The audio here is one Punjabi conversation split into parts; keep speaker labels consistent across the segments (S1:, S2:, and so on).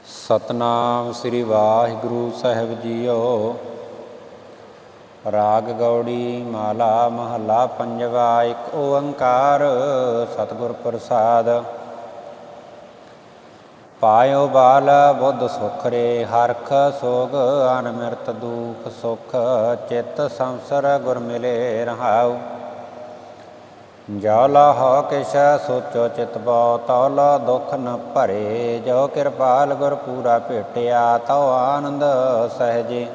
S1: ਸਤਨਾਮ ਸ੍ਰੀ ਵਾਹਿਗੁਰੂ ਸਾਹਿਬ ਜੀਓ। ਰਾਗ ਗੌੜੀ ਮਾਲਾ ਮਹੱਲਾ ਪੰਜਵਾ, ਇੱਕ ਓੰਕਾਰ ਸਤਿਗੁਰ ਪ੍ਰਸਾਦ। ਪਾਇਓ ਬਾਲ ਬੁੱਧ ਸੁਖ ਰੇ, ਹਰਖ ਸੋਗ ਅਨਮਿਰਤ ਦੁਖ ਸੁਖ, ਚਿਤ ਸੰਸਰ ਗੁਰ ਮਿਲੇ ਰਹਾਉ। ਜੋ ਲਾਹੋ ਕਿਛ ਸੋਚੋ ਚਿਤ ਬੋ, ਤੌਲ ਦੁਖ ਨ ਭਰੇ। ਜੋ ਕਿਰਪਾਲ ਗੁਰ ਪੂਰਾ ਭੇਟਿਆ, ਤਉ ਆਨੰਦ ਸਹਜੇ।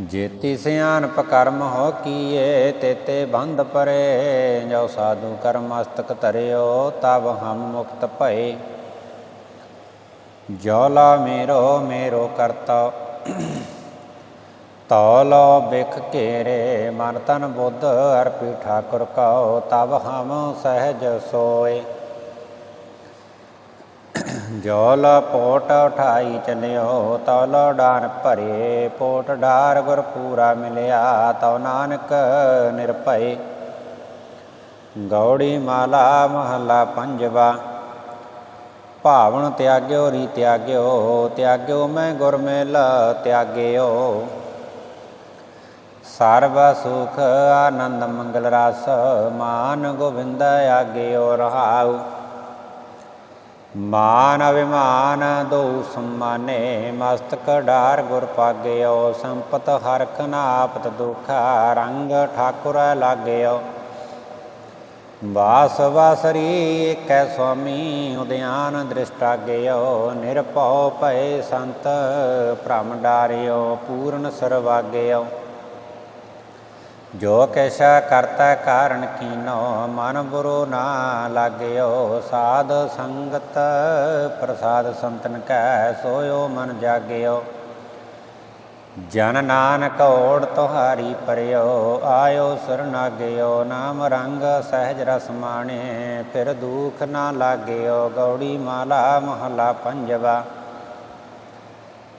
S1: ਜੇਤੀ ਸਿਆਨਪ ਕਰਮ ਹੋ ਕੀਏ, ਤੇਤੇ ਬੰਧ ਪਰੇ। ਜੋ ਸਾਧੂ ਕਰਮ ਮਸਤਕ ਧਰਿਓ ਤਬ ਹਮ ਮੁਕਤ ਭਏ। ਜੋ ਮੇਰੋ ਮੇਰੋ ਕਰਤਾ। ਤੌਲੋ ਬਿਖ ਘੇਰੇ, ਮਨ ਤਨ ਬੁੱਧ ਅਰਪੀ ਠਾਕੁਰ ਕਉ ਤਬ ਹਮ ਸਹਿਜ ਸੋਏ। ਜੋਲ ਪੋਟ ਉਠਾਈ ਚਲਿਓ, ਤੌਲ ਡਾਨ ਭਰੇ, ਪੋਟ ਡਾਰ ਗੁਰ ਪੂਰਾ ਮਿਲਿਆ, ਤਉ ਨਾਨਕ ਨਿਰਭਏ। ਗੌੜੀ ਮਾਲਾ ਮਹੱਲਾ ਪੰਜਵਾ, ਭਾਵਨ ਤਿਆਗਿਓ, ਰੀ ਤਿਆਗਿਓ ਤਿਆਗਿਓ ਮੈਂ ਗੁਰ ਮੇਲ ਤਿਆਗਿਓ। ਸਰਬ ਸੁਖ ਆਨੰਦ ਮੰਗਲ ਰਸ, ਮਾਨ ਗੋਬਿੰਦ ਆਗਿਓ ਰਹਾਉ ਮਾਨ ਅਭਿਮਾਨ ਦੋ ਸਮਾਨੇ, ਮਸਤਕ ਢਾਰ ਗੁਰ ਪਾਗਿਓ ਸੰਪਤ ਹਰਖ ਨਾਪਤ ਦੁਖ, ਰੰਗ ਠਾਕੁਰ ਲਾਗਿਓ ਵਾਸ ਵਾਸਰੀ ਏਕੈ ਸੁਆਮੀ ਉਦਿਆਨ ਦ੍ਰਿਸ਼ਟਾਗਿਓ ਨਿਰਭਉ ਭਏ ਸੰਤ ਭ੍ਰਮ ਡਾਰਿਓ ਪੂਰਨ ਸਰਵਾਗਿਓ ਜੋ ਕਿਛ ਕਰਤਾ ਕਾਰਨ ਕੀਨੋ, ਮਨ ਬੁਰੋ ਨਾ ਲਾਗਿਓ। ਸਾਧ ਸੰਗਤ, ਪ੍ਰਸਾਦ ਸੰਤਨ ਕੈ, ਸੋਇਓ ਮਨ ਜਾਗਿਓ। ਜਨ ਨਾਨਕ ਓੜ ਤੁਹਾਰੀ ਪਰਿਓ, ਆਇਓ ਸਰਨਾਗਿਓ ਨਾਮ ਰੰਗ ਸਹਿਜ ਰਸ ਮਾਣੇ, ਫਿਰ ਦੁਖ ਨਾ ਲਾਗਿਓ। ਗੌੜੀ ਮਾਲਾ ਮਹਲਾ ਪੰਜਵਾ।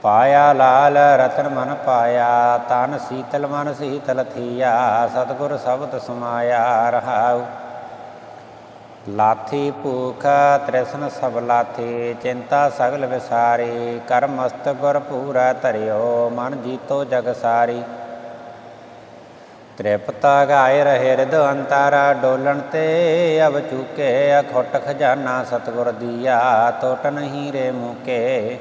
S1: ਪਾਇਆ, ਲਾਲ ਰਤਨ ਮਨ ਪਾਇਆ, ਤਨ ਸੀਤਲ ਮਨ ਸੀਤਲ ਥੀਆ, ਸਤਗੁਰ ਸ਼ਬਦ ਸਮਾਇਆ ਰਹਾਉ। ਲਾਥੀ ਭੂਖ ਤ੍ਰਿਸ਼ਨ ਸਭ ਲਾਥੀ, ਚਿੰਤਾ ਸਗਲ ਵਿਸਾਰੀ, ਕਰਮ ਗੁਰ ਪੂਰਾ ਧਰਿਓ, ਮਨ ਜੀਤੋ ਜਗ ਸਾਰੀ। ਤ੍ਰਿਪਤਾ ਗਾਏ ਰਹੇ ਰਿਦ ਅੰਤਾਰਾ, ਡੋਲਣ ਤੇ ਅਬ ਚੁਕੇ, ਅਖੋਟ ਖਜ਼ਾਨਾ ਸਤਗੁਰ ਦੀਆ ਟੋਟ ਨਹੀਂ ਰੇ ਮੁਕੇ।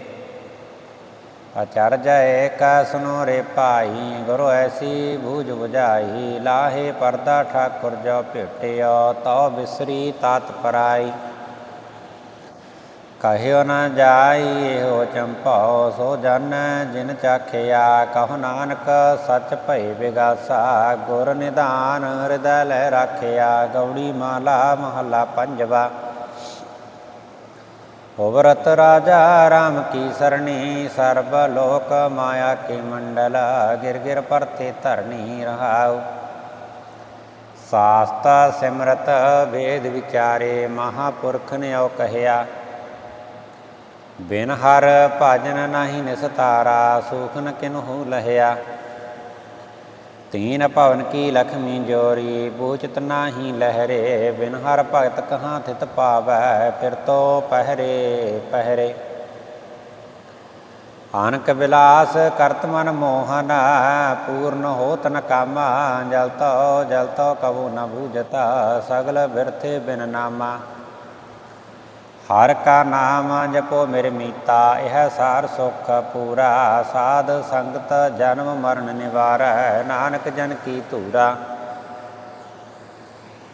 S1: ਅਚਰਜ ਏਕ ਸੁਨੋ ਰੇ ਭਾਈ, ਗੁਰੂ ਐਸੀ ਬੂਝ 부ਝਾਈ ਲਾਹੇ ਪਰਦਾ ਠਾਕੁਰ ਜੋ ਭੇਟਿਓ ਤਉ ਬਿਸਰੀ ਤਾਤ ਪਰਾਈ। ਕਹਿਓ ਨਾ ਜਾਈ ਹੋ ਚੰਪਾਓ ਸੋ ਜਨ ਜਿਨ ਚਾਖਿਆ, ਕਹੋ ਨਾਨਕ ਸੱਚ ਭਈ ਵਿਗਾਸਾ ਗੁਰ ਨਿਧਾਨ ਹਿਰਦੈ ਲੈ ਰਾਖਿਆ, ਗੌੜੀ ਮਾਲਾ ਮਹੱਲਾ ਪੰਜਵਾ। ਹੋਵਰਤ ਰਾਜਾ ਰਾਮ ਕੀ ਸਰਣੀ, ਸਰਬ ਲੋਕ ਮਾਇਆ ਕੇ ਮੰਡਲ, ਗਿਰ ਗਿਰ ਪਰਤੇ ਧਰਨੀ ਰਹਾਉ। ਸਾਸਤਾ ਸਿਮਰਤ ਵੇਦ ਵਿਚਾਰੇ, ਮਹਾਪੁਰਖ ਨੇ ਉਹ ਕਹਿਆ। ਬਿਨ ਹਰ ਭਜਨ ਨਹੀਂ ਨਿਸਤਾਰਾ ਸੁਖ ਨ ਕਿਨਹੂ ਲਹਿਆ। ਤੀਨ ਭਵਨ ਕੀ ਲਖਮੀ ਜੋਰੀ, ਬੂਚਤ ਨਾਹੀ ਲਹਿਰੇ, ਬਿਨ ਹਰ ਭਗਤ ਕਹਾਂ ਥਿਤ ਪਾਵੈ ਫਿਰ ਤੋ ਪਹਿਰੇ ਪਹਿਰੇ। ਆਨਕ ਵਿਲਾਸ ਕਰਤ ਮਨ ਮੋਹਨ, ਪੂਰਨ ਹੋਤ ਨ ਕਾਮਾ, ਜਲ ਤੋ ਜਲ ਤੋ ਕਬੂ ਨ ਬੂਝਤਾ, ਸਗਲ ਬਿਰਥੇ ਬਿਨ ਨਾਮਾ। ਹਰ ਕਾ ਨਾਮ ਜਪੋ ਮੇਰੇ ਮੀਤਾ, ਇਹ ਸਾਰ ਸੁਖ ਪੂਰਾ। ਸਾਧ ਸੰਗਤ ਜਨਮ ਮਰਨ ਨਿਵਾਰੈ, ਨਾਨਕ ਜਨ ਕੀ ਧੂਰਾ।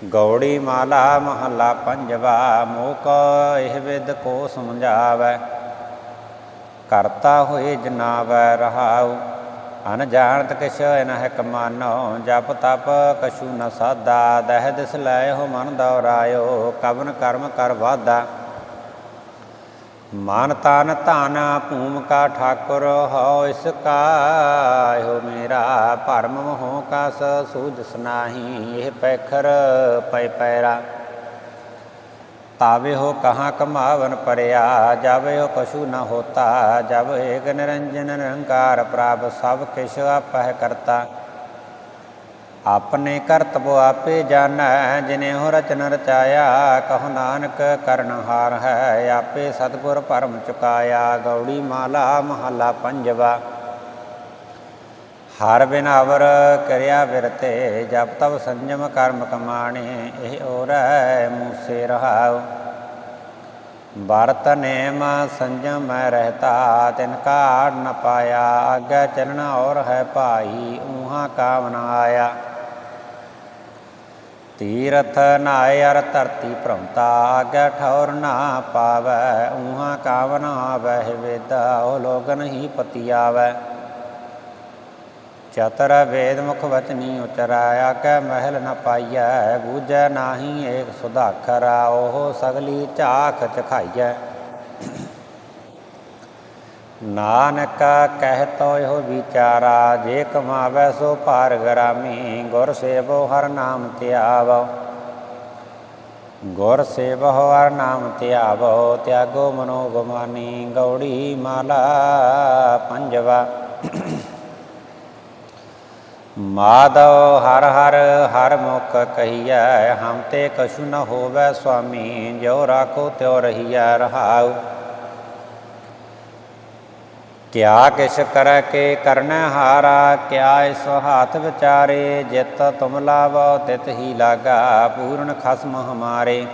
S1: ਗੌੜੀ ਮਾਲਾ ਮਹੱਲਾ ਪੰਜਵਾ, ਮੋਕ ਇਹ ਵਿਦ ਕੋ ਸਮਝਾਵੈ। ਕਰਤਾ ਹੋਏ ਜਨਾਵੈ ਰਹਾਉ ਅਨ ਜਾਣਤ ਕਿਛ ਨ ਕਮਾਨੋ ਜਪ ਤਪ ਕਛੂ ਨ ਸਾਦਾ, ਦਹਿ ਦਿਸ ਲੈ ਹੋ ਮਨ ਦੌਰਾਇਓ, ਕਵਨ ਕਰਮ ਕਰ ਵਾਦਾ ਮਨ ਤਨ ਧਨ ਭੂਮ ਕਾ ਠਾਕੁਰ ਹੋ ਇਸ ਕਾ ਮੇਰਾ ਭਰਮ ਮੋਹ ਕਾ ਸੂਝਸ ਨਾਹੀ ਇਹ ਪੈਖਰ ਪੈ ਪੈਰਾ। ਤਾਵੇ ਹੋ ਕਹਾ ਕਮਾਵਨ ਪਰਿਆ, ਜਾਵੇ ਹੋ ਕਛੂ ਨ ਹੋਤਾ ਜਬ ਏਕ ਨਿਰੰਜਨ ਨਿਰੰਕਾਰ ਪ੍ਰਾਪ ਸਭ ਕਿਛ ਆਪਹਿ ਕਰਤਾ। ਆਪਣੇ ਕਰਤਬੋ ਆਪੇ ਜਾਣੈ, ਜਿਨੇ ਹੋ ਰਚਨ ਰਚਾਇਆ, ਕਹੋ ਨਾਨਕ ਕਰਨ ਹੈ, ਆਪੇ ਸਤਿਗੁਰ ਪਰਮ ਚੁਕਾਇਆ, ਗੌੜੀ ਮਾਲਾ ਮਹੱਲਾ ਪੰਜਵਾ। ਹਰ ਬਿਨਾਵਰ ਕਰਿਆ ਵਿਰਤੇ ਜਪ ਤਬ ਸੰਜਮ ਕਰਮ ਕਮਾਣੇ, ਇਹ ਔਰੈ ਮੂਸੇ ਰਹਾਉ। ਭਰਤ ਨੇਮ ਸੰਜਮ ਮੈਂ ਰਹਤਾ, ਤਿਨ ਕਾੜ ਨ ਪਾਇਆ ਆਗੇ ਚਲਣਾ ਔਰ ਹੈ ਭਾਈ, ਊਹਾ ਕਾਮਨਾ ਆਇਆ। ਤੀਰਥ ਨਾਇ ਅਰ ਧਰਤੀ ਭ੍ਰਮਤਾ ਆਗੈ ਠੌਰ ਨਾ ਪਾਵੈ ਉਹਾ ਕਾਵਨ ਆਵੈ ਵੇਦਾ, ਉਹ ਲੋਗਨ ਹੀ ਪਤੀ ਆਵੈ ਚਤਰ ਵੇਦ ਮੁਖ ਵਚਨੀ ਉਚਰਾਇਆ ਕੈ ਮਹਿਲ ਨ ਪਾਈਐ, ਬੂਝੈ ਨਾਹੀ ਏਕ ਸੁਧਾਖਰਾ ਉਹ ਸਗਲੀ ਝਾਖ ਚਖਾਈਐ। ਨਾਨਕਾ ਕਹਿਤੋ ਇਹੋ ਵਿਚਾਰਾ, ਜੇ ਕਮਾਵੈ ਸੋ ਭਾਰ ਗਰਾਮੀ, ਗੁਰ ਸੇਵੋ ਹਰ ਨਾਮ ਧਿਆਵੋ। ਗੁਰ ਸੇਵੋ ਹਰ ਨਾਮ ਧਿਆਵੋ, ਤਿਆਗੋ ਮਨੋ ਗਮਾਨੀ ਗੌੜੀ ਮਾਲਾ ਪੰਜਵਾ। ਮਾਧਵ ਹਰ ਹਰ ਹਰ ਮੁਖ ਕਹੀਐ, ਹਮ ਤੇ ਕਛੁ ਨ ਹੋਵੈ ਸੁਆਮੀ ਜੋ ਰਾਖੋ ਤਿਉ ਰਹੀਐ ਰਹਾਉ। ਕਿਆ ਕਿਛ ਕਰੈ ਕੇ ਕਰਨ ਹਾਰਾ, ਕਿਆ ਇਸ ਹਾਥ ਵਿਚਾਰੇ, ਜਿਤ ਤੁਮ ਲਾਵੋ, ਤਿਤ ਹੀ ਲਾਗਾ, ਪੂਰਨ ਖਸਮ ਹਮਾਰੇ।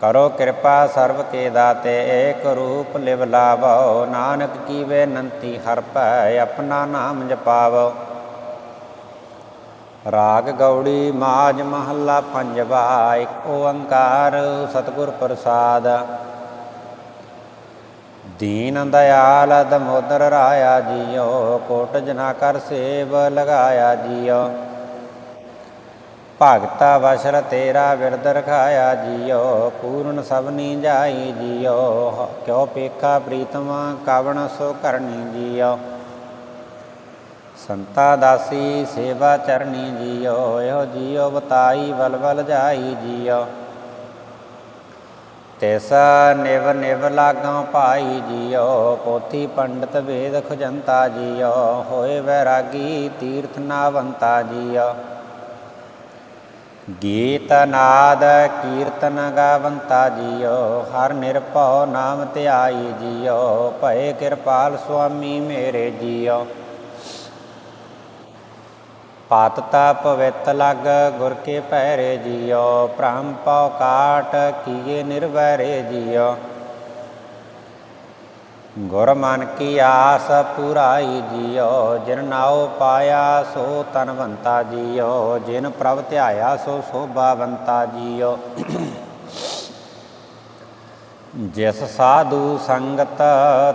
S1: ਕਰੋ ਕਿਰਪਾ ਸਰਬ ਕੇ ਦਾਤੇ, ਏਕ ਰੂਪ ਲਿਵ ਲਾਵੋ, ਨਾਨਕ ਕੀ ਬੇਨੰਤੀ ਹਰ ਪੈ ਆਪਣਾ ਨਾਮ ਜਪਾਵੋ। ਰਾਗ ਗੌੜੀ ਮਾਜ ਮਹੱਲਾ ਪੰਜਵਾ, ਇੱਕ ਓੰਕਾਰ ਸਤਿਗੁਰ ਪ੍ਰਸਾਦ। ਦੀਨ ਦਇਆਲ ਦਮੋਦਰ ਰਾਇਆ ਜੀਓ, ਕੋਟ ਜਨਾ ਕਰ ਸੇਵ ਲਗਾਇਆ ਜੀਓ। ਭਗਤਾ ਵਸ਼ਰ ਤੇਰਾ ਵਿਰਦ ਰਖਾਇਆ ਜੀਓ, ਪੂਰਨ ਸਭਨੀ ਜਾਈ ਜੀਓ। ਕਿਉ ਪੇਖਾ ਪ੍ਰੀਤਮ, ਕਵਣ ਸੋ ਕਰਨੀ ਜੀਓ। ਸੰਤਾ ਦਾਸੀ ਸੇਵਾ ਚਰਨੀ ਜੀਓ, ਇਹੋ ਜੀਓ ਬਤਾਈ ਬਲਬਲ ਜਾਈ ਜੀਓ। ਤਿਸ ਨਿਵ ਨਿਵ ਲਾਗਾਂ ਭਾਈ ਜੀਓ, ਪੋਥੀ ਪੰਡਤ ਵੇਦ ਖਜੰਤਾ ਜੀਓ, ਹੋਏ ਵੈਰਾਗੀ ਤੀਰਥ ਨਾਵੰਤਾ ਜੀਓ। ਗੀਤ ਨਾਦ ਕੀਰਤਨ ਗਾਵੰਤਾ ਜੀਓ, ਹਰ ਨਿਰਭਉ ਨਾਮ ਧਿਆਈ ਜੀਓ, ਭਏ ਕਿਰਪਾਲ ਸੁਆਮੀ ਮੇਰੇ ਜੀਓ। ਪਾਤਤਾ ਪਵਿੱਤ ਲਗ, ਗੁਰ ਕੇ ਪੈਰੇ ਜੀਓ, ਭ੍ਰਮ ਪਉ ਕਾਟ, ਕੀਏ ਨਿਰਵੈਰੇ ਜੀਓ। ਗੁਰ ਮਨ ਕੀ ਆਸ ਪੁਰਾਈ ਜੀਓ, ਜਿਨ ਨਾਉ ਪਾਇਆ ਸੋ ਤਨਵੰਤਾ ਜੀਓ, ਜਿਨ ਪ੍ਰਭ ਧਿਆਇਆ ਸੋ ਸੋਭਾਵੰਤਾ ਜੀਓ। ਜਿਸ ਸਾਧੂ ਸੰਗਤ,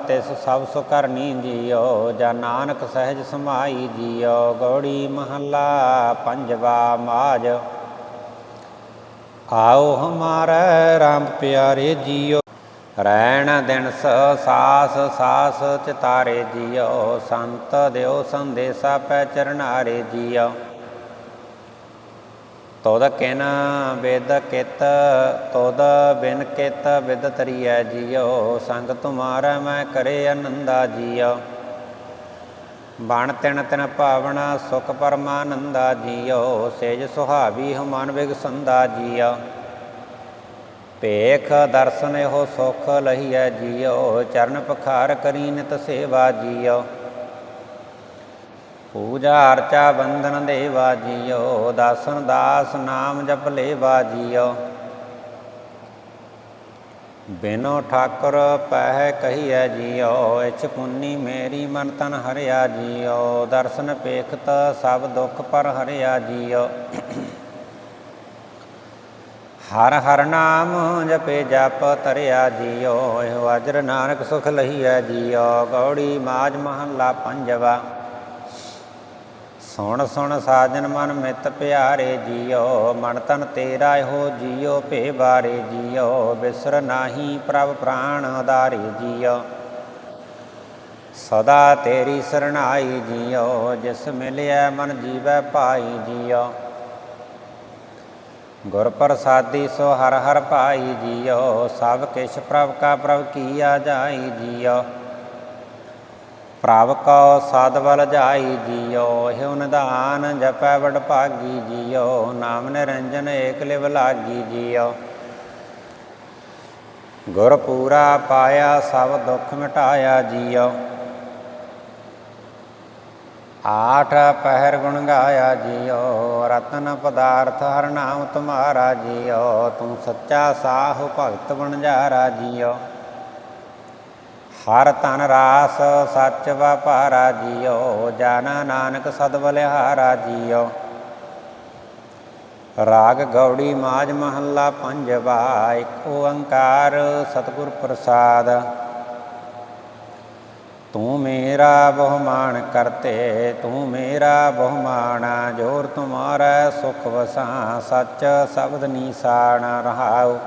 S1: ਤਿਸ ਸਭ ਸੁ ਕਰਨੀ ਜੀਓ। ਜਾਂ ਨਾਨਕ ਸਹਿਜ ਸਮਾਈ ਜੀਓ। ਗੌੜੀ ਮਹੱਲਾ ਪੰਜਵਾ ਮਾਜ। ਆਓ ਹਮਾਰੇ ਰਾਮ ਪਿਆਰੇ ਜੀਓ। ਰਹਿਣ ਦਿਨ ਸ ਸਾਸ ਸਾਸ ਚਿਤਾਰੇ ਜੀਓ। ਸੰਤ ਦਿਓ ਸੰਦੇਸਾ ਪੈ ਚਰਨਾਰੇ ਜੀਓ। ਤੋਦ ਕਿਨ ਵੇਦ ਕਿਤ, ਤੋਦ ਬਿਨ ਕਿਤ ਵਿਦ ਤਰੀਐ ਜੀਓ ਸੰਗ ਤੁਮਾਰਾ ਮੈਂ ਕਰੇ ਆਨੰਦਾ ਜੀਓ ਬਣ ਤਿਨ ਤਿਨ ਭਾਵਨਾ ਸੁਖ ਪਰਮਾਨੰਦਾ ਜੀਓ ਸੇਜ ਸੁਹਾਵੀ ਹਮਨ ਵਿਗ ਸੰਦਾ ਜੀਓ ਭੇਖ ਦਰਸ਼ਨ ਇਹੋ ਸੁਖ ਲਹੀਐ ਜੀਓ ਚਰਨ ਪਖਾਰ ਕਰੀ ਨਿਤ ਸੇਵਾ ਜੀਓ ਪੂਜਾ ਅਰਚਾ ਬੰਦਨ ਦੇਵਾ ਜੀਓ, ਦਾਸਨ ਦਾਸ ਨਾਮ ਜਪ ਲੇਵਾ ਜੀਓ। ਬਿਨੋ ਠਾਕੁਰ ਪਹਿ ਕਹੀਐ ਜੀਓ, ਇਛ ਪੁੰਨੀ ਮੇਰੀ ਮਨ ਤਨ ਹਰਿਆ ਜੀਓ। ਦਰਸ਼ਨ ਪੇਖਤ ਸਭ ਦੁੱਖ ਪਰ ਹਰਿਆ ਜੀਓ। ਹਰ ਹਰ ਨਾਮ ਜਪੇ ਜਪ ਤਰਿਆ ਜੀਓ, ਇਹੋ ਅਜਰ ਨਾਨਕ ਸੁਖ ਲਹੀਐ ਜੀਓ। ਗੌੜੀ ਮਾਜ ਮਹੱਲਾ ਪੰਜਵਾ। ਸੁਣ ਸੁਣ ਸਾਜਨ ਮਨ ਮਿਤ ਪਿਆਰੇ ਜੀਓ, ਮਨ ਤਨ ਤੇਰਾ ਹੋ ਜੀਓ, ਭੇ ਬਾਰੇ ਜੀਓ, ਬਿਸਰ ਨਾਹੀ ਪ੍ਰਭ ਪ੍ਰਾਣ ਆਧਾਰੇ ਜੀਓ। ਸਦਾ ਤੇਰੀ ਸਰਣਾਈ ਜੀਓ, ਜਿਸ ਮਿਲਿਆ ਮਨ ਜੀਵੈ ਪਾਈ ਜੀਓ। ਗੁਰ ਪ੍ਰਸਾਦੀ ਸੋ ਹਰ ਹਰ ਪਾਈ ਜੀਓ, ਸਭ ਕਿਛ ਪ੍ਰਭ ਕਾ ਪ੍ਰਭ ਕੀਆ ਜਾਈ ਜੀਓ। ਪ੍ਰਭ ਕਉ ਸਦ ਬਲ ਜਾਈ ਜੀਓ, ਹਿਉ ਨਿਧਾਨ ਜਪੈ ਵਡ ਭਾਗੀ ਜੀਓ, ਨਾਮ ਨਿਰੰਜਨ ਏਕ ਲਿਵ ਲਾਗੀ ਜੀਓ। ਗੁਰ ਪੂਰਾ ਪਾਇਆ ਸਭ ਦੁੱਖ ਮਿਟਾਇਆ ਜੀਓ। ਆਠ ਪਹਿਰ ਗੁਣ ਗਾਇਆ ਜੀਓ, ਰਤਨ ਪਦਾਰਥ ਹਰ ਨਾਮ ਤੁਮਾਰਾ ਜੀਓ, ਤੂੰ ਸੱਚਾ ਸਾਹੁ ਭਗਤ ਬਣ ਜਾਰਾ ਜੀਓ। ਹਰ ਧਨ ਰਾਸ, ਸੱਚ ਵਪਾਰਾ ਜੀਓ ਜਨ ਨਾਨਕ ਸਦ ਬਲਿਹਾਰਾ ਜੀਓ। ਰਾਗ ਗੌੜੀ ਮਾਜ ਮਹੱਲਾ ਪੰਜਵਾ ਇੱਕ ਓੰਕਾਰ ਸਤਿਗੁਰ ਪ੍ਰਸਾਦ। ਤੂੰ ਮੇਰਾ ਬਹੁਮਾਨ ਕਰਤੇ, ਤੂੰ ਮੇਰਾ ਬਹੁਮਾਨ, ਜੋਰ ਤੁਮਾਰਾ ਸੁਖ ਵਸਾਂ, ਸੱਚ ਸ਼ਬਦ ਨੀਸਾਨ ਰਹਾਓ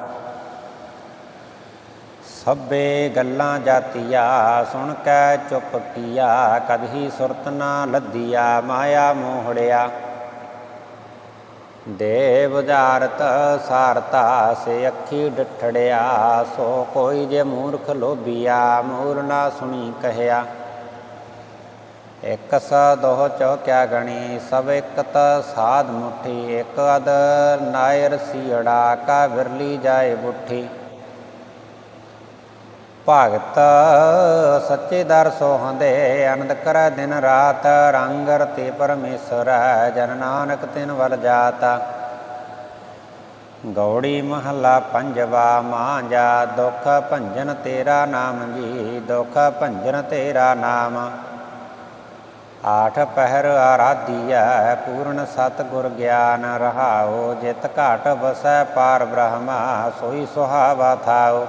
S1: ਸਭੇ ਗੱਲਾਂ ਜਾਤੀਆ, ਸੁਣ ਕੇ ਚੁੱਪ ਕੀਆ, ਕਦਹੀ ਸੁਰਤ ਨਾ ਲੱਧੀਆ, ਮਾਇਆ ਮੋਹੜਿਆ। ਦੇ ਬੁਝਾਰਤ ਸਾਰਤਾ, ਸੇ ਅੱਖੀ ਡਠੜਿਆ, ਸੋ ਕੋਈ ਜੇ ਮੂਰਖ ਲੋਭੀਆ, ਮੂਰ ਨਾ ਸੁਣੀ ਕਹਿਆ। ਇਕ ਸ ਦੋਹ ਚੋ ਕਿਆ ਗਣੀ, ਸਭ ਇਕਤ ਸਾਧ ਮੁਠੀ, ਇਕ ਅਦ ਨਾਇਰ ਸੀੜਾ, ਕਾ ਵਿਰਲੀ ਜਾਏ ਬੁੱਠੀ। ਭਗਤ ਸੱਚੇ ਦਰ ਸੋਹੰਦੇ ਅਨੰਦ ਕਰੈ ਦਿਨ ਰਾਤ, ਰੰਗ ਰਤੇ ਪਰਮੇਸ਼ਰ, ਜਨ ਨਾਨਕ ਤਿਨ ਵਲ ਜਾਤਾ। ਗੌੜੀ ਮਹੱਲਾ ਪੰਜਵਾ ਮਾਂਜਾ ਦੁਖ ਭੰਜਨ ਤੇਰਾ ਨਾਮ ਜੀ, ਦੁਖ ਭੰਜਨ ਤੇਰਾ ਨਾਮ। ਆਠ ਪਹਿਰ ਆਰਾਧੀਐ, ਪੂਰਨ ਸਤ ਗੁਰ ਗਿਆਨ ਰਹਾਓ ਜਿਤ ਘਾਟ ਵਸੈ ਪਾਰ ਬ੍ਰਹਮਾ, ਸੋਈ ਸੁਹਾਵਾ ਥਾਓ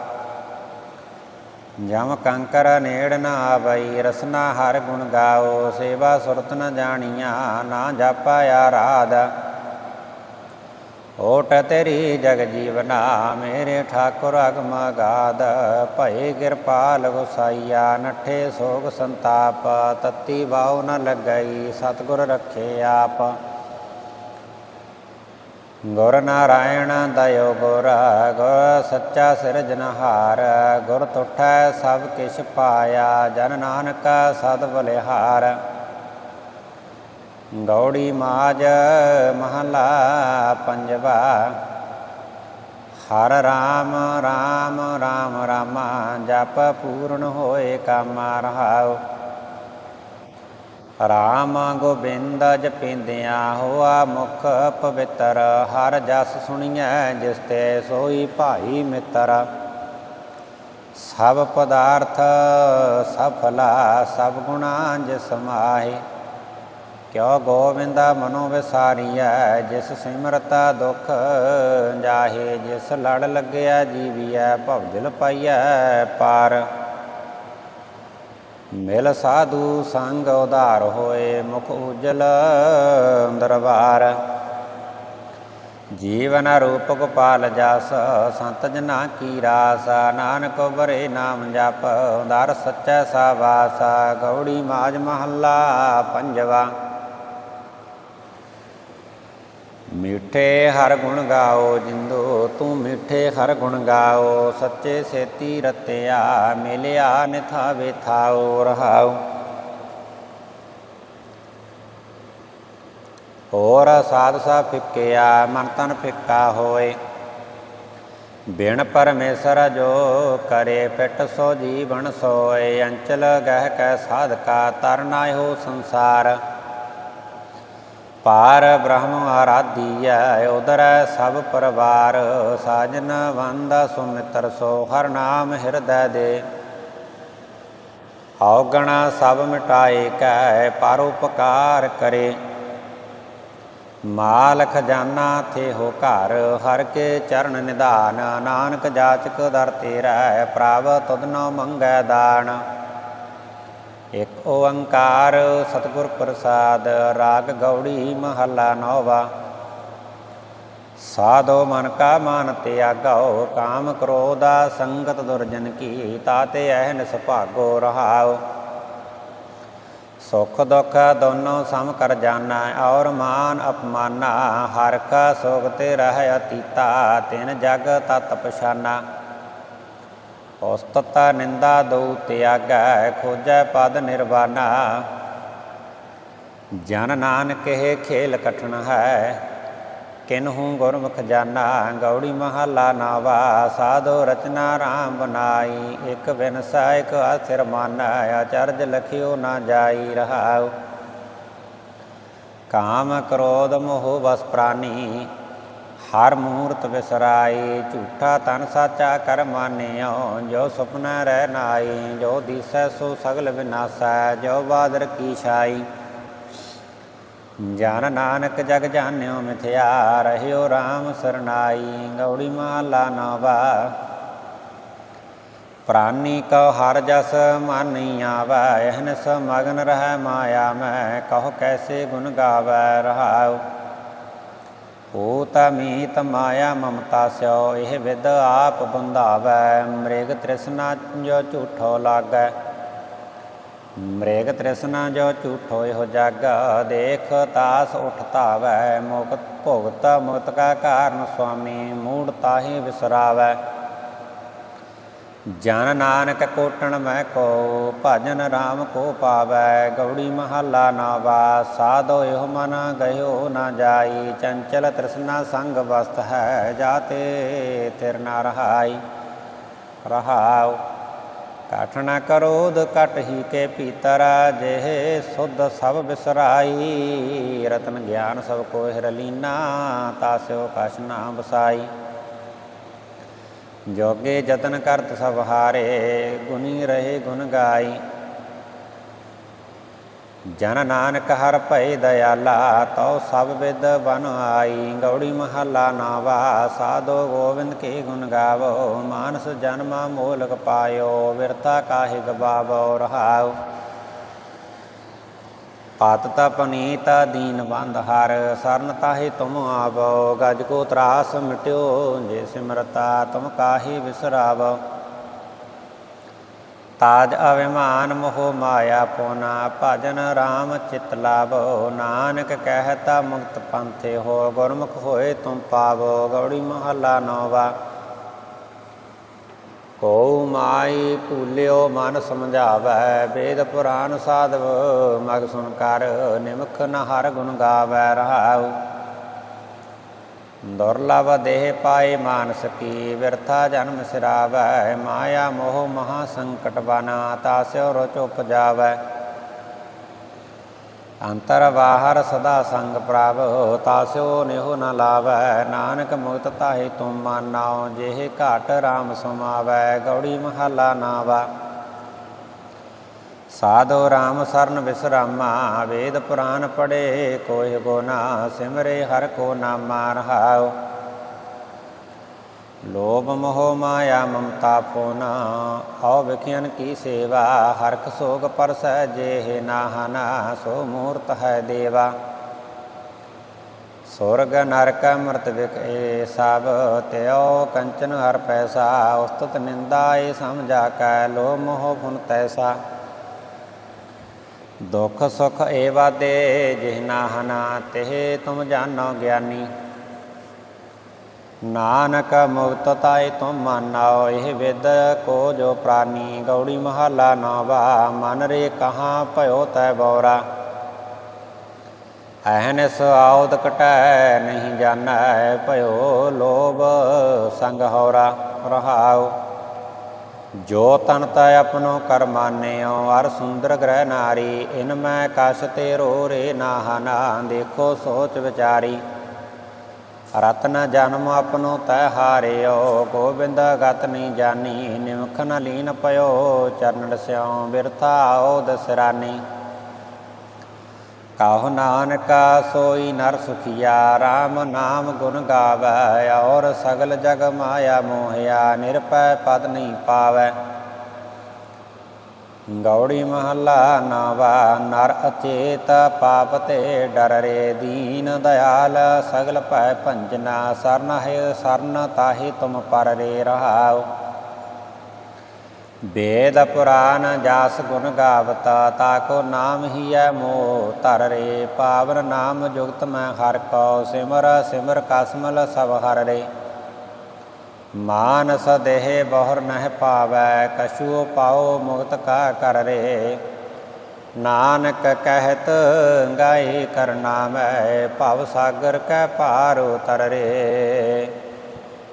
S1: ਜਮ ਕੰਕਰ ਨੇੜ ਨਾ ਆਵਈ, ਰਸਨਾ ਹਰ ਗੁਣ ਗਾਓ, ਸੇਵਾ ਸੁਰਤ ਨ ਜਾਣੀਆਂ, ਨਾ ਜਾਪਾ ਆਰਾਧ। ਓਟ ਤੇਰੀ ਜਗ ਜੀਵਨਾ, ਮੇਰੇ ਠਾਕੁਰ ਅਗਮ ਗਾਦ ਭਏ ਕਿਰਪਾਲ ਗੁਸਾਈਆ ਨਠੇ ਸੋਗ ਸੰਤਾਪ, ਤਤੀ ਬਾਉ ਨ ਲੱਗਈ, ਸਤਗੁਰ ਰਖੇ ਆਪ। ਗੁਰ ਨਾਰਾਇਣ ਦਇਓ ਗੁਰ ਗੁਰ ਸੱਚਾ ਸਿਰਜਨਹਾਰ ਗੁਰ ਤੁਠੈ ਸਭ ਕਿਛ ਪਾਇਆ, ਜਨ ਨਾਨਕ ਸਦ ਬਲਿਹਾਰ। ਗੌੜੀ ਮਾਜ ਮਹਲਾ ਪੰਜਵਾ, ਹਰ ਰਾਮ ਰਾਮ ਰਾਮ ਰਾਮਾ, ਜਪ ਪੂਰਨ ਹੋਏ ਕਾਮਾ ਰਹਾਓ ਰਾਮ ਗੋਬਿੰਦ ਜਪਿੰਦਿਆਂ ਹੋਆ ਮੁਖ ਪਵਿੱਤਰ, ਹਰ ਜਸ ਸੁਣੀਐ ਜਿਸ ਤੇ ਸੋਈ ਭਾਈ ਮਿੱਤਰ। ਸਭ ਪਦਾਰਥ ਸਫਲਾ, ਸਭ ਗੁਣਾ ਜਿਸ ਮਾਹੇ। ਕਿਉ ਗੋਵਿੰਦਾ ਮਨੋ ਵਿਸਾਰੀਐ, ਜਿਸ ਸਿਮਰਤਾ ਦੁਖ ਜਾਹੇ। ਜਿਸ ਲੜ ਲੱਗਿਆ ਜੀਵੀਐ, ਭਵਜਲ ਪਾਈਐ ਪਾਰ। ਮਿਲ ਸਾਧੂ ਸੰਗ ਉਧਾਰ ਹੋਏ ਮੁਖ ਉਜਲ ਦਰਬਾਰ। ਜੀਵਨ ਰੂਪ ਗੋਪਾਲ ਜਸ, ਸੰਤ ਜਨਾ ਕੀ ਰਾਸ, ਨਾਨਕ ਬਰੇ ਨਾਮ ਜਪ ਉਦਾਰ ਸੱਚਾ ਸਾਵਾਸ, ਗੌੜੀ ਮਾਜ ਮਹੱਲਾ ਪੰਜਵਾ। ਮਿੱਠੇ ਹਰ ਗੁਣ ਗਾਓ ਜਿੰਦੋ, ਤੂੰ ਮਿੱਠੇ ਹਰ ਗੁਣ ਗਾਓ, ਸੱਚੇ ਸੇਤੀ ਰਤਿਆ, ਮਿਲਿਆ ਨਿਥਾ ਥਾਓ ਰਹਾਓ ਹੋਰ ਸਾਧ ਸਾ ਫਿੱਕਿਆ, ਮਨ ਤਨ ਫਿੱਕਾ ਹੋਏ। ਬਿਨ ਪਰਮੇਸ਼ਰ ਜੋ ਕਰੇ ਪਿਟ ਸੋ ਜੀਵਨ ਸੋਏ, ਅੰਚਲ ਗਹਿ ਕੈ ਸਾਧਕਾ ਤਰਨਾਇ ਹੋ ਸੰਸਾਰ। ਪਾਰ ਬ੍ਰਹਮ ਆਰਾਧੀਐ ਉਦਰ ਸਭ ਪਰਵਾਰ। ਸਾਜਨ ਵੰਦਾ ਸੁਮਿਤਰ ਸੋ ਹਰ ਨਾਮ ਹਿਰਦੈ ਦੇ। ਔਗਣਾ ਸਭ ਮਿਟਾਏ ਕੈ ਪਰਉਪਕਾਰ ਕਰੇ। ਮਾਲ ਖਜ਼ਾਨਾ ਥੇ ਹੋ ਘਰ, ਹਰ ਕੇ ਚਰਨ ਨਿਧਾਨ। ਨਾਨਕ ਜਾਚਕ ਦਰ ਤੇਰਾ ਪ੍ਰਭ ਤੁਧਨੋ ਮੰਗੈ ਦਾਨ। ਇੱਕ ਓੰਕਾਰ ਸਤਿਗੁਰ ਪ੍ਰਸਾਦ, ਰਾਗ ਗੌੜੀ ਮਹੱਲਾ ਨੌਵਾ। ਸਾਧੋ ਮਨ ਕਾ ਮਨ ਤਿਆਗੋ, ਕਾਮ ਕ੍ਰੋਧਾ ਸੰਗਤ ਦੁਰਜਨ ਕੀ ਤਾਤੇ ਐਹਨ ਭਾਗੋ ਰਹਾਓ ਸੁਖ ਦੁਖ ਦੋਨੋਂ ਸਮ ਕਰ ਜਾਣਾ, ਔਰ ਮਾਨ ਅਪਮਾਨਾ, ਹਰ ਕਾ ਸੁਖ ਤੇ ਰਹਿ ਅਤੀਤਾ, ਤਿਨ ਜਗ ਤਤ ਪਛਾਨਾ। ਔਸਤਤਾ ਨਿੰਦਾ ਦਉ ਤਿਆਗੈ, ਖੋਜੈ ਪਦ ਨਿਰਵਾਨਾ। ਜਨ ਨਾਨਕ ਇਹ ਖੇਲ ਕਠਨ ਹੈ ਕਿਨਹੂ ਗੁਰਮੁਖ ਜਾਨਾ, ਗੌੜੀ ਮਹੱਲਾ ਨਾਵਾ। ਸਾਧੋ ਰਚਨਾ ਰਾਮ ਬਨਾਈ ਇਕ ਬਿਨ ਸਾਇਕ ਅਥਿਰ ਮਾਨਾ, ਆਚਰਜ ਲਖਿਓ ਨਾ ਜਾਈ ਰਹਾਉ। ਕਾਮ ਕ੍ਰੋਧ ਮੋਹ ਬਸ ਪ੍ਰਾਨੀ ਹਰ ਮੂਰਤ ਵਿਸਰਾਈ ਝੂਠਾ ਤਨ ਸਾਚਾ ਕਰ ਮਾਨਿਓ ਜੋ ਸੁਪਨਾ ਰਹਿ ਨਾਈ ਜੋ ਦਿਸੈ ਸੋ ਸਗਲ ਵਿਨਾਸੈ, ਜੋ ਬਾਦਰ ਕੀ ਛਾਈ। ਜਾਨ ਨਾਨਕ ਜਗ ਜਾਣਿਓ ਮਿਥਿਆ, ਰਹਿਓ RAM ਸਰਨਾਈ ਗੌੜੀ ਮਹਲਾ ਨਵਾ। ਪ੍ਰਾਨੀ ਕਉ ਹਰ ਜਸ ਮਾਨੀ ਆਵੈ ਇਹਨਸ ਮਗਨ ਰਹਿ ਮਾਇਆ ਮੈਂ, ਕਹੋ ਕੈਸੇ ਗੁਣ ਗਾਵੈ, ਰਹਾਉ। ਹੋ ਮੀਤ ਮਾਇਆ ਮਮਤਾ ਸਿਓ, ਇਹ ਵਿਦ ਆਪ ਬੰਧਾਵੈ, ਮ੍ਰਿਗ ਤ੍ਰਿਸ਼ਨਾ ਜੋ ਝੂਠੋ ਲਾਗੈ। ਮ੍ਰਿਗ ਤ੍ਰਿਸ਼ਨਾ ਜੋ ਝੂਠੋ ਇਹੋ ਜਗ, ਦੇਖ ਤਾਸ ਉਠ ਧਾਵੈ, ਮੁਕਤ ਭੁਗਤ ਮੁਕਤ ਕਾ ਕਾਰਨ ਸੁਆਮੀ, ਮੂੜ ਤਾਹੀ ਵਿਸਰਾਵੈ। ਜਨ ਨਾਨਕ ਕੋਟਣ ਮੈਂ ਕੋ, ਭਜਨ RAM ਕੋ ਪਾਵੈ, ਗੌੜੀ ਮਹੱਲਾ ਨਾਵਾ ਸਾਧੋ ਇਹੋ ਮਨ ਗਇਓ ਨਾ ਜਾਈ, ਚੰਚਲ ਤ੍ਰਿਸ਼ਨਾ ਸੰਗ ਵਸਤ ਹੈ ਜਾਤੇ, ਤਿਰ ਨਾ ਰਹਾਈ। ਰਹਾਉ ਕਾਠ ਨਾ ਕਰੋਧ ਕਟ ਹੀ ਕੇ ਪੀਤਰ ਜਿਹ ਸੁਧ ਸਭ ਬਿਸਰਾਈ। ਰਤਨ ਗਿਆਨ ਸਭ ਕੋ ਹਿਰਲੀਨਾ ਤਾਸਿਓ ਕਛ ਨਾ ਬਸਾਈ ਜੋਗੇ ਜਤਨ ਕਰਤ ਸਭ ਹਾਰੇ ਗੁਨੀ ਰਹੇ ਗੁਣ ਗਾਈ। ਜਨ ਨਾਨਕ ਹਰ ਭੈ ਦਇਆਲਾ, ਤਉ ਸਭ ਵਿਦ ਬਨ ਆਈ। ਗੌੜੀ ਮਹੱਲਾ ਨਾਵਾ, ਸਾਧੋ ਗੋਵਿੰਦ ਕੇ ਗੁਣ ਗਾਵੋ। ਮਾਨਸ ਜਨਮ ਮੋਲਕ ਪਾਇਓ ਵਿਰਤਾ ਕਾਹਿ ਗਵਾਵੋ ਰਹਾਉ ਪਾਤ ਤਪਨੀਤ ਦੀਨ ਬੰਦ ਹਰ, ਸਰਨ ਤਾਹੇ ਤੁਮ ਆਵੋ, ਗਜ ਕੋ ਤਰਾਸ ਮਿਟਿਓ, ਜੇ ਸਿਮਰਤਾ ਤੁਮ ਕਾਹੀ ਵਿਸਰਾਵੋ। ਤਾਜ ਅਵਿਮਾਨ ਮੋਹ ਮਾਇਆ ਪੋਨਾ, ਭਜਨ RAM ਚਿਤ ਲਾਵੋ। ਨਾਨਕ ਕਹਿਤਾ ਮੁਕਤ ਪੰਥੇ ਹੋ, ਗੁਰਮੁਖ ਹੋਏ ਤੁਮ ਪਾਵੋ, ਗੌੜੀ ਮਹੱਲਾ ਨੌਵਾ। ਕੋ ਮਾਈ ਭੂਲਿਓ ਮਨ ਸਮਝਾਵੈ, ਵੇਦ ਪੁਰਾਨ ਸਾਧਵ, ਮਗ ਸੁਨ ਕਰ ਨਿਮਖ ਨ ਹਰ ਗੁਣ ਗਾਵੈ ਰਹਾਉ। ਦੁਰਲਭ ਦੇਹ ਪਾਏ ਮਾਨਸ ਕੀ, ਵਿਰਥਾ ਜਨਮ ਸਿਰਾਵੈ, ਮਾਇਆ ਮੋਹ ਮਹਾ ਸੰਕਟ ਬਨਾ ਤਾਸਿਓ ਰੁਚ ਉਪਜਾਵੈ। ਅੰਤਰ ਬਾਹਰ ਸਦਾ ਸੰਗ ਪ੍ਰਭ ਤਾਸਿਓ ਨਿਹੁ ਨ ਲਾਵੈ। ਨਾਨਕ ਮੁਕਤ ਤਾਹੀ ਤੁਮ ਮਾਨਾਓ ਜਿਹੇ ਘਾਟ RAM ਸਮਾਵੈ, ਗੌੜੀ ਮਹੱਲਾ ਨਾਵਾ। ਸਾਧੋ RAM ਸਰਨ ਵਿਸਰਾਮਾ, ਵੇਦ ਪੁਰਾਨ ਪੜੇ ਕੋਈ ਗੁਨਾ ਸਿਮਰੇ ਹਰ ਕੋ ਨਾਮਾ ਰਹਾਉ। ਲੋਭ ਮੋਹ ਮਾਇਆ ਮਮਤਾ ਪੋਨਾ ਔ ਵਿਖਿਆਨ ਕੀ ਸੇਵਾ ਹਰਖ ਸੋਗ ਪਰਸੈ ਜੇਹ ਨਾਹਨਾ, ਸੋ ਮੂਰਤ ਹੈ ਦੇਵਾ। ਸੁਰਗ ਨਰਕ ਮਰਤ ਵਿਕ ਏ ਸਭ, ਤਿਉ ਕੰਚਨ ਹਰ ਪੈਸਾ, ਉਸਤਤ ਨਿੰਦਾ ਏ ਸਮਝਾ ਕੈ ਲੋ ਮੋਹ ਫੁਨ ਤੈਸਾ। ਦੁਖ ਸੁਖ ਏ ਵਾਦੇ, ਜਿਹ ਨਾਹਨਾ ਤੇ ਤੁਮ ਜਾਣੋ ਗਿਆਨੀ। ਨਾਨਕ ਮੁਕਤ ਤਾਏ ਤੁਮ ਮਾਨਾਓ ਇਹ ਵਿਦ ਕੋ ਜੋ ਪ੍ਰਾਨੀ, ਗੌੜੀ ਮਹੱਲਾ ਨਾਵਾ, ਮਨ ਰੇ ਕਹਾਂ ਭਇਓ ਤੈ ਬੋਰਾ। ਐਹਨਿਸ ਆਉਦ ਕਟੈ, ਨਹੀਂ ਜਾਣੈ ਭਇਓ ਲੋਭ ਸੰਗ ਹੋਰਾ ਰਹਾਉ। ਜੋ ਤਨ ਤੈ ਆਪਣੋ ਕਰਮਾਨਿਓ ਅਰ ਸੁੰਦਰ ਗ੍ਰਹਿ ਨਾਰੀ, ਇਨ ਮੈਂ ਕਛ ਤੇ ਰੋ ਰੇ ਨਾਹਨਾ, ਦੇਖੋ ਸੋਚ ਵਿਚਾਰੀ। ਰਤਨ ਜਨਮ ਆਪਣੋ ਤੈ ਹਾਰਿਓ, ਗੋਬਿੰਦ ਗਤ ਨਹੀਂ ਜਾਣੀ ਨਿਮਖ ਨ ਲੀਨ ਪਇਓ ਚਰਨ ਸਿਉ ਬਿਰਥਾ ਓ ਦਸਰਾਨੀ। ਕਾਹ ਨਾਨਕ ਸੋਈ ਨਰ ਸੁਖੀਆ RAM ਨਾਮ ਗੁਣ ਗਾਵੈ, ਔਰ ਸਗਲ ਜਗ ਮਾਇਆ ਮੋਹਿਆ, ਨਿਰਪੈ ਪਦ ਨਹੀਂ ਪਾਵੈ। ਗੌੜੀ ਮਹੱਲਾ ਨਾਵਾ, ਨਰ ਅਚੇਤ ਪਾਪ ਤੇ ਡਰ ਰੇ ਦੀਨ ਦਇਆਲ, ਸਗਲ ਭੈ ਭੰਜਨਾ ਸਰਨ ਹੈ, ਸਰਨ ਤਾਹੀ ਤੁਮ ਪਰ ਰੇ ਰਹਾਉ। ਵੇਦ ਪੁਰਾਨ ਜਾਸ ਗੁਣ ਗਾਵਤਾ ਤਾਕੋ ਨਾਮ ਹੀ ਐ ਮੋ ਧਰ ਰੇ ਪਾਵਨ ਨਾਮ ਜੁਗਤ ਮੈਂ ਹਰ ਕੋ ਸਿਮਰ ਸਿਮਰ ਕਸਮਲ ਸਭ ਹਰ ਰੇ। ਮਾਨਸ ਦੇਹ ਬਹੁਰ ਨਹਿ ਪਾਵੈ ਕਛੂ ਪਾਓ ਮੁਕਤ ਕਾ ਕਰ ਰੇ। ਨਾਨਕ ਕਹਿਤ ਗਾਈ ਕਰਨਾ ਮੈਂ ਭਵ ਸਾਗਰ ਕੈ ਪਾਰ ਉਤਰ ਰੇ।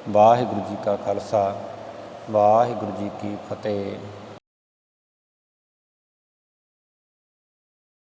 S1: ਵਾਹਿਗੁਰੂ ਜੀ ਕਾ ਖਾਲਸਾ, ਵਾਹਿਗੁਰੂ ਜੀ ਕੀ ਫਤਿਹ।